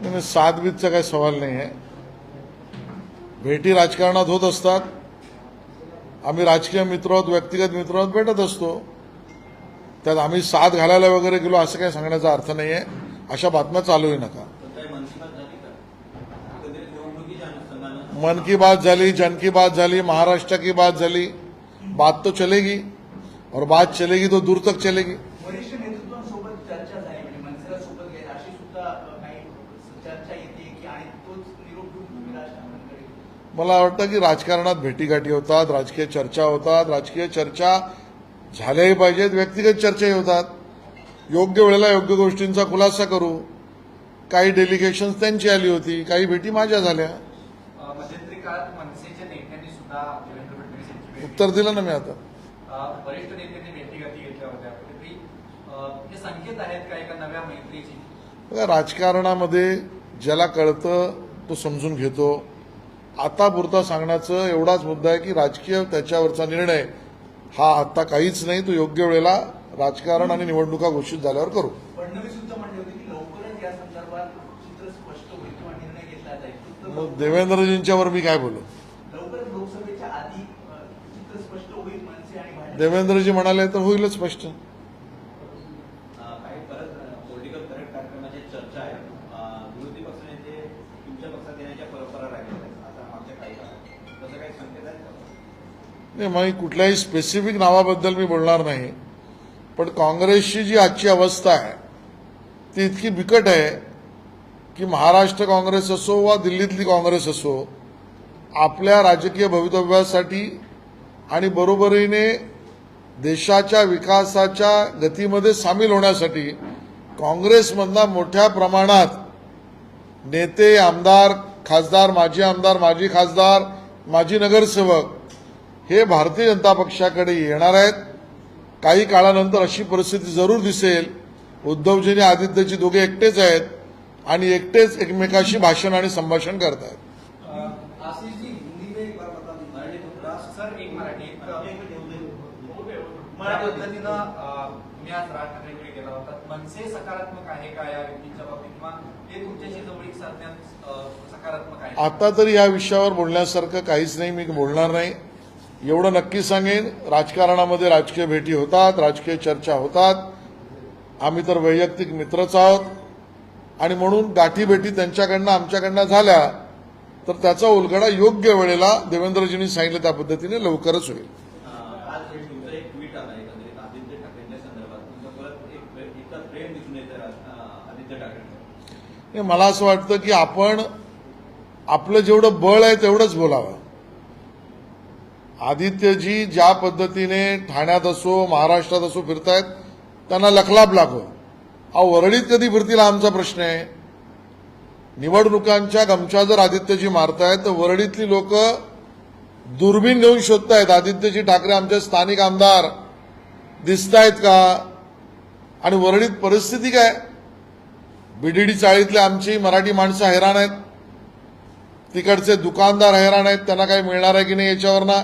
नाही, नाही, सातबीतचा काही सवाल नाही आहे भेटी राजकारणात होत असतात. आम्ही राजकीय मित्र आहोत व्यक्तिगत मित्र आहोत भेटत असतो. त्यात आम्ही साथ घालायला वगैरे गेलो असं काही सांगण्याचा अर्थ नाही आहे अशा बातम्या चालूही नका. मन की बात झाली जन की बात झाली महाराष्ट्र की बात झाली. बात तो चलेगी. और बात चलेगी तो दूर तक चलेगी वरिष्ठ नेतृत्वांसोबत चर्चा झाली म्हणजे मनसेला सोबत घ्यायला अशी सुद्धा अ, काही चर्चा येते की आणि तोच निरोप घेऊन तुम्ही राजकारणाकडे मला वाटतं की राजकारणात भेटीगाठी होतात राजकीय चर्चा होतात राजकीय चर्चा झाल्याही पाहिजेत व्यक्तिगत चर्चाही होतात. योग्य वेळेला योग्य गोष्टींचा खुलासा करू. काही डेलिगेशन्स त्यांची आली होती काही भेटी माझ्या झाल्या. उत्तर दिलं ना मी आता. बघा राजकारणामध्ये ज्याला कळतं तो समजून घेतो. आता पुरता सांगण्याचं एवढाच मुद्दा आहे की राजकीय त्याच्यावरचा निर्णय हा आता काहीच नाही. तो योग्य वेळेला राजकारण आणि निवडणुका घोषित झाल्यावर करू. फडणवीस सुद्धा म्हणले होते की लवकरच या संदर्भात चित्र स्पष्ट होईल किंवा निर्णय घेतला जाईल. फक्त मग देवेंद्रजींच्यावर मी काय बोलू? देवेंद्रजी म्हणाले तर होईलच स्पष्ट. चर्चा आहे. विरोधी पक्ष नेते तुमच्या पक्षात येण्याच्या परंपरा राहिलेल्या नाही मग कुठल्याही स्पेसिफिक नावाबद्दल मी बोलणार नाही. पण काँग्रेसची जी आजची अवस्था आहे ती इतकी बिकट आहे की महाराष्ट्र काँग्रेस असो वा दिल्लीतली काँग्रेस असो आपल्या राजकीय भवितव्यासाठी आणि बरोबरीने देशाच्या विकासाच्या गतीमध्ये सामील होण्यासाठी काँग्रेसमधला मोठ्या प्रमाणात नेते आमदार खासदार माजी आमदार माजी खासदार माजी नगरसेवक हे भारतीय जनता पक्षाकडे येणार आहेत. काही काळानंतर अशी परिस्थिती जरूर दिसेल. उद्धवजी आणि आदित्यजी दोघे एकटेच आहेत आणि एकटेच एकमेकाशी भाषण आणि संभाषण करत आहेत आशीष जी हिंदी में एक बार बता दीजिए. मराठी तो थोड़ा सर एक मराठी. एक मला या पद्धतीनं अ, तुम्ही आज राज होतात मनसे सकारात्मक आहे का या व्यक्तीच्या बाबतीत? किंवा ते तुमच्याशी जवळीक साधण्यात सकारात्मक आहे? आता तरी या विषयावर बोलण्यासारखं काहीच नाही मी बोलणार नाही. एवढं नक्की सांगेन राजकारणामध्ये राजकीय भेटी होतात राजकीय चर्चा होतात. आम्ही तर वैयक्तिक मित्रच आहोत. आणि म्हणून गाठीभेटी त्यांच्याकडनं आमच्याकडनं झाल्या तर त्याचा उलगडा योग्य वेळेला देवेंद्रजींनी सांगितलं त्या पद्धतीने लवकरच होईल अं, आज तुमचं एक ट्विट आलं एकंदरीत आदित्य ठाकरेंच्या संदर्भात तुमचं परत एक प्रे- इतर प्रेम दिसून येतं अं, आदित्य ठाकरेंचं हे मला असं वाटतं की आपण आपलं जेवढं बळ आहे तेवढंच बोलावं. आदित्यजी ज्या पद्धतीने ठाण्यात असो महाराष्ट्रात असो फिरतायत त्यांना लखलाप लागो. अहो वरळीत कधी फिरतील आमचा प्रश्न आहे. निवडणुकांच्या गमछा जर आदित्यजी मारतायत तर वरळीतली लोक दुर्बीण घेऊन शोधतायत. आदित्यजी ठाकरे आमचे स्थानिक आमदार दिसतायत का? आणि वरळीत परिस्थिती काय? बीडीडी चाळीतले आमची मराठी माणसं हैराण आहेत. तिकडचे दुकानदार हैराण आहेत. त्यांना काही मिळणार आहे की नाही याच्यावर ना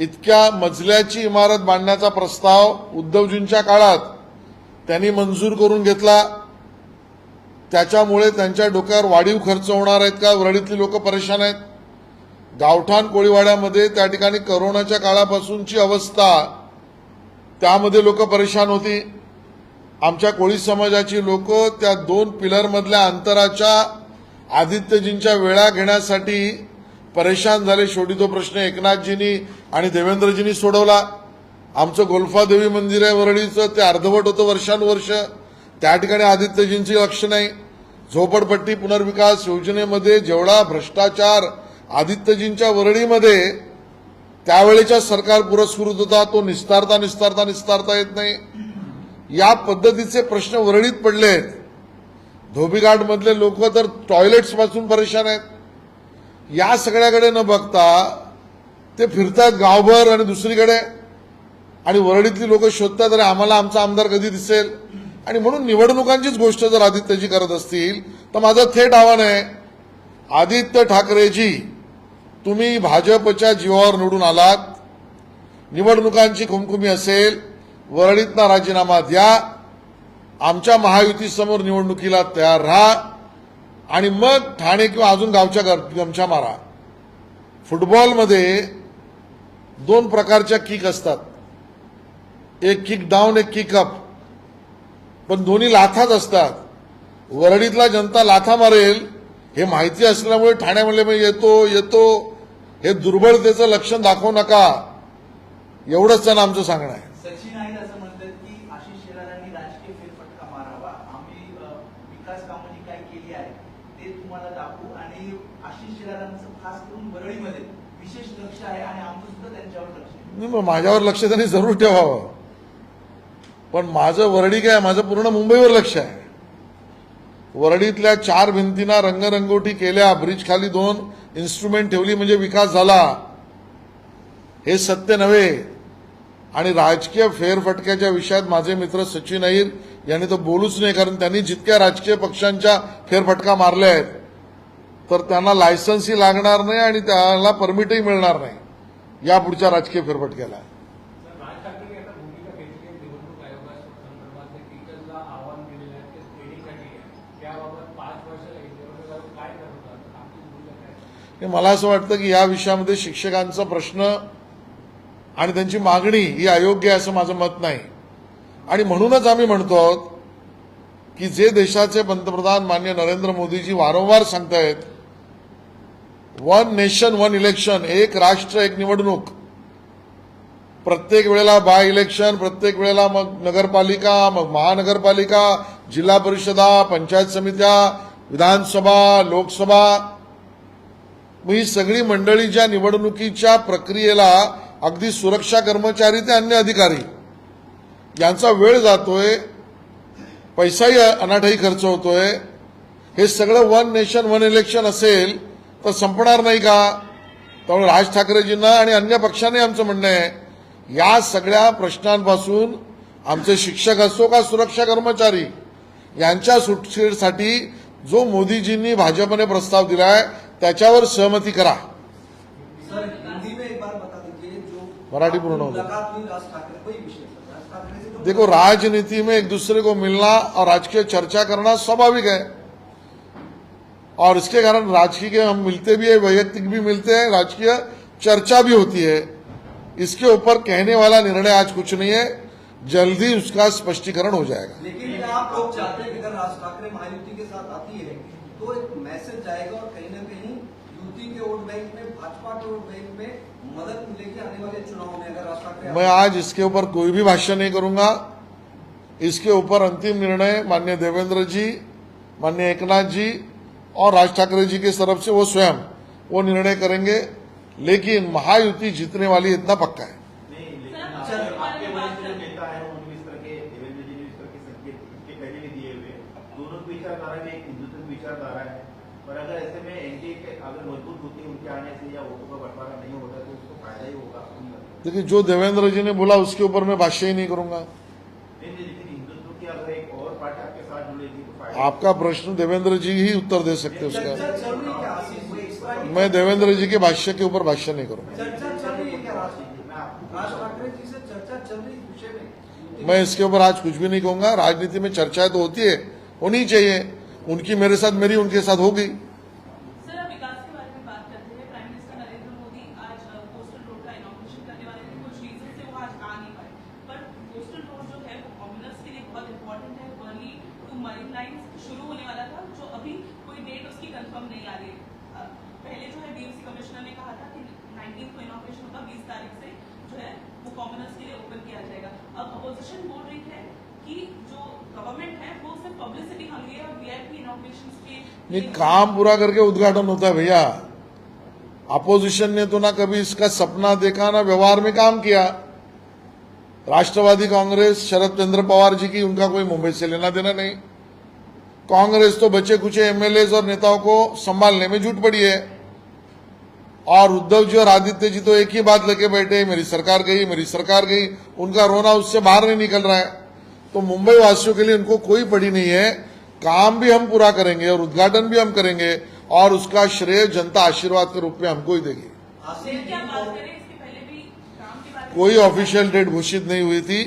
इतक्या मजल्याची इमारत बांधण्याचा प्रस्ताव उद्धवजींच्या काळात त्यांनी मंजूर करून घेतला. त्याच्यामुळे त्यांच्या डोक्यावर वाढीव खर्च होणार आहेत का? वरळीतली लोक परेशान आहेत. गावठाण कोळीवाड्यामध्ये त्या ठिकाणी करोनाच्या काळापासूनची अवस्था त्यामध्ये लोक परेशान होती. आमच्या कोळी समाजाची लोक त्या दोन पिलरमधल्या अंतराच्या आदित्यजींच्या वेळा घेण्यासाठी परेशान झाले. शेवटी तो प्रश्न एकनाथजींनी आणि देवेंद्रजींनी सोडवला. आमचं गोल्फादेवी मंदिर आहे वरळीचं ते अर्धवट होतं वर्षानुवर्ष. त्या ठिकाणी आदित्यजींची लक्ष नाही. झोपडपट्टी पुनर्विकास योजनेमध्ये जेवढा भ्रष्टाचार आदित्यजींच्या वरळीमध्ये त्यावेळेच्या सरकार पुरस्कृत होता तो निस्तारता निस्तारता निस्तारता येत नाही. या पद्धतीचे प्रश्न वरळीत पडले आहेत. धोबीघाटमधले लोक तर टॉयलेट्सपासून परेशान आहेत. या सगळ्याकडे न बघता ते फिरतात गावभर आणि दुसरीकडे. आणि वरळीतली लोक शोधतात अरे आम्हाला आमचा आमदार कधी दिसेल? आणि म्हणून निवडणुकांचीच गोष्ट जर आदित्यजी करत असतील तर माझं थेट आव्हान आहे आदित्य ठाकरेजी तुम्ही भाजपच्या जीवावर निवडून आलात. निवडणुकांची खुमखुमी असेल वरळीतना राजीनामा द्या. आमच्या महायुतीसमोर निवडणुकीला तयार राहा. आणि मग ठाणे किंवा अजून गावच्या गमछा मारा. फुटबॉलमध्ये दोन प्रकारच्या किक असतात. एक किक डाऊन एक किक अप पण दोन्ही लाथाच असतात. वरळीतला जनता लाथा मारेल हे माहिती असल्यामुळे ठाण्यामध्ये मी येतो येतो. हे दुर्बलतेचं लक्षण दाखवू नका. एवढंच त्यांना आमचं सांगणं आहे. सचिन आहेत असं म्हणतात की आशिष शेलारांनी राजकीय फेरफटका मारावा. आम्ही विकास कामं जी काय केली आहे ते तुम्हाला दाखवू. आणि आशिष शेलारांचं खास करून वरळीमध्ये विशेष लक्ष आहे आणि आमचं सुद्धा त्यांच्यावर लक्ष आहे. नाही, मग माझ्यावर लक्ष त्यांनी जरूर ठेवावं. पण माझं वरडी काय माझं पूर्ण मुंबईवर लक्ष आहे. वरडीतल्या चार भिंतींना रंगरंगोटी केल्या ब्रिज खाली दोन इन्स्ट्रुमेंट ठेवली म्हणजे विकास झाला. हे सत्य नव्हे. आणि राजकीय फेरफटक्याच्या विषयात माझे मित्र सचिन अहिर यांनी तर बोलूच नाही कारण त्यांनी जितक्या राजकीय पक्षांच्या फेरफटका मारल्या आहेत तर त्यांना लायसन्सही लागणार नाही आणि त्याला परमिटही मिळणार नाही या पुढच्या राजकीय फेरफटक्याला. मला असं वाटतं की या विषयामध्ये शिक्षकांचा प्रश्न आणि त्यांची मागणी ही अयोग्य आहे असं माझं मत नाही. आणि म्हणूनच आम्ही म्हणतो आहोत की जे देशाचे पंतप्रधान मान्य नरेंद्र मोदीजी वारंवार सांगतायत वन नेशन वन इलेक्शन एक राष्ट्र एक निवडणूक. प्रत्येक वेळेला बाय इलेक्शन प्रत्येक वेळेला मग नगरपालिका मग महानगरपालिका जिल्हा परिषदा पंचायत समित्या विधानसभा लोकसभा. मग ही सगळी मंडळी ज्या निवडणुकीच्या प्रक्रियेला अगदी सुरक्षा कर्मचारी ते अन्य अधिकारी. यांचा वेळ जातोय पैसाही अनाठाई खर्च होतोय. हे सगळं वन नेशन वन इलेक्शन असेल तर संपणार नाही का? त्यामुळे राज ठाकरेजींना आणि अन्य पक्षाने आमचं म्हणणं आहे या सगळ्या प्रश्नांपासून आमचे शिक्षक असो का सुरक्षा कर्मचारी यांच्या सुटकेसाठी जो मोदीजींनी भाजपने प्रस्ताव दिलाय त्याच्यावर सहमती करा. ठाकरे से जो देखो राजनीति में एक दूसरे को मिलना और राजकीय चर्चा करना स्वाभाविक है। और इसके कारण राजकीय के हम मिलते भी है वैयक्तिक भी मिलते हैं राजकीय चर्चा भी होती है। इसके ऊपर कहने वाला निर्णय आज कुछ नहीं है। जल्दी उसका स्पष्टीकरण हो जाएगा। लेकिन आप लोग चाहते हैं कि अगर राज ठाकरे महायुति के साथ आती है तो एक मैसेज जाएगा और कहीं ना कहीं युति के वोट बैंक में भाजपा के वोट बैंक में मैं आज इसके ऊपर कोई भी भाष्य नहीं करूँगा। इसके ऊपर अंतिम निर्णय माननीय देवेंद्र जी, माननीय एकनाथ जी और राज ठाकरे जी की तरफ़ से वो स्वयं वो निर्णय करेंगे। लेकिन महायुति जीतने वाली इतना पक्का है। आपको नहीं लगता? देखिए जो देवेंद्र जी ने बोला उसके ऊपर मैं भाष्य ही नहीं करूंगा। नहीं नहीं लेकिन हिंदुत्व की अगर एक और पार्टी आपके साथ जुड़ेगी तो फायदा। आपका प्रश्न देवेंद्र जी ही उत्तर दे सकते हैं चर्चा उसका चल रही है क्या आशीष जी? इस तरह की मैं देवेंद्र जी के भाष्य के ऊपर भाष्य नहीं करूंगा। चर्चा चल रही है क्या राज मैं आपको राज ठाकरे जी से चर्चा चल रही है इस विषय में? मैं इसके ऊपर आज कुछ भी नहीं कहूंगा। राजनीति में चर्चाएं तो होती है होनी चाहिए। उनकी मेरे साथ मेरी उनके साथ होगी अब अपोजिशन बोल रही है कि जो गवर्नमेंट है, वो सिर्फ़ पब्लिसिटी हंग्री है और वीआईपी इनॉग्रेशन के काम पूरा करके उद्घाटन होता है भैया। अपोजिशन ने तो ना कभी इसका सपना देखा, ना व्यवहार में काम किया। राष्ट्रवादी कांग्रेस शरद चंद्र पवार जी की, उनका कोई मुंबई से लेना देना नहीं। कांग्रेस तो बचे कुचे एमएलए और नेताओं को संभालने में जुट पड़ी है। और उद्धव जी और आदित्य जी तो एक ही बात लेके बैठे मेरी सरकार गई, मेरी सरकार गई, उनका रोना उससे बाहर नहीं निकल रहा है। तो मुंबई वासियों के लिए उनको कोई पड़ी नहीं है, काम भी हम पूरा करेंगे और उद्घाटन भी हम करेंगे और उसका श्रेय जनता आशीर्वाद के रूप में हमको ही देगी। कोई ऑफिशियल डेट घोषित नहीं हुई थी।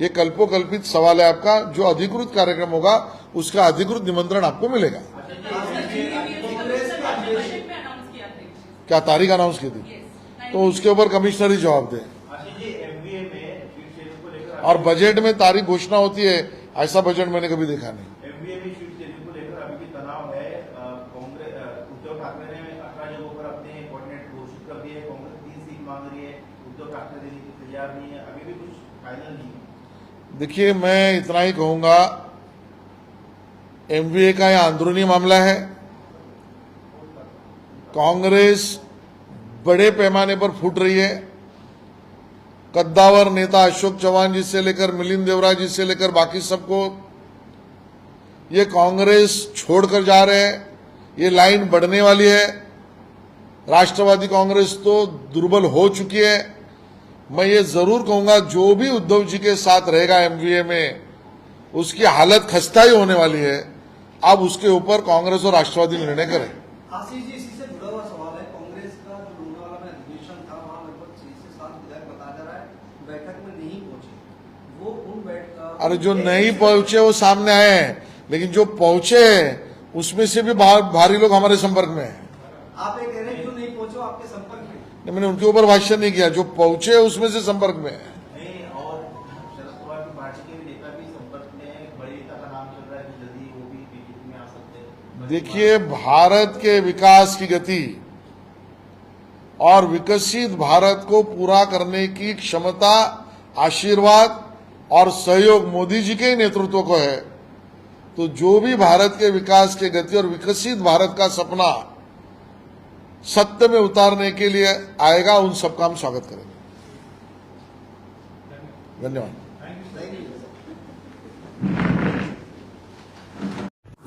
ये कल्पोकल्पित सवाल है आपका, जो अधिकृत कार्यक्रम होगा, उसका अधिकृत निमंत्रण आपको मिलेगा। क्या तारीख अनाउंस की थी तो उसके ऊपर कमिश्नर ही जवाब दे। और बजट में तारीख घोषणा होती है ऐसा बजट मैंने कभी देखा नहीं। देखिए मैं इतना ही कहूँगा एमवीए का यह अंदरूनी मामला है। कांग्रेस बड़े पैमाने पर फूट रही है। कद्दावर नेता अशोक चौहान जी से लेकर मिलिंद देवरा जी से लेकर बाकी सबको ये कांग्रेस छोड़कर जा रहे हैं। ये लाइन बढ़ने वाली है। राष्ट्रवादी कांग्रेस तो दुर्बल हो चुकी है। मैं ये ज़रूर कहूँगा, जो भी उद्धव जी के साथ रहेगा एमवीए में, उसकी हालत खस्ता ही होने वाली है। अब उसके ऊपर कांग्रेस और राष्ट्रवादी निर्णय करें आशीष जी इसी से जुड़ा हुआ सवाल है में अधिवेशन था वहाँ लगभग छह से सात विधायक बताया जा रहा है बैठक में नहीं पहुँचे। वो उन बैठ अरे जो नहीं पहुँचे वो सामने आए हैं लेकिन जो पहुँचे हैं उसमें से भी भारी लोग हमारे संपर्क में हैं। आप एक कह रहे हैं जो नहीं पहुँचे आपके संपर्क में? नहीं, मैंने उनके ऊपर भाष्य नहीं किया जो पहुँचे उसमें से संपर्क में है। नहीं और शरद पवार की पार्टी के भी नेता भी संपर्क में हैं। बड़े नेता का नाम चल रहा है कि जल्दी वो भी बीजेपी में आ सकते हैं। देखिए भारत के विकास की गति और विकसित भारत को पूरा करने की क्षमता, आशीर्वाद और सहयोग मोदी जी के नेतृत्व को है। तो जो भी भारत के विकास के गति और विकसित भारत का सपना सत्य में उतारने के लिए आएगा, उन सबका हम स्वागत करेंगे। धन्यवाद।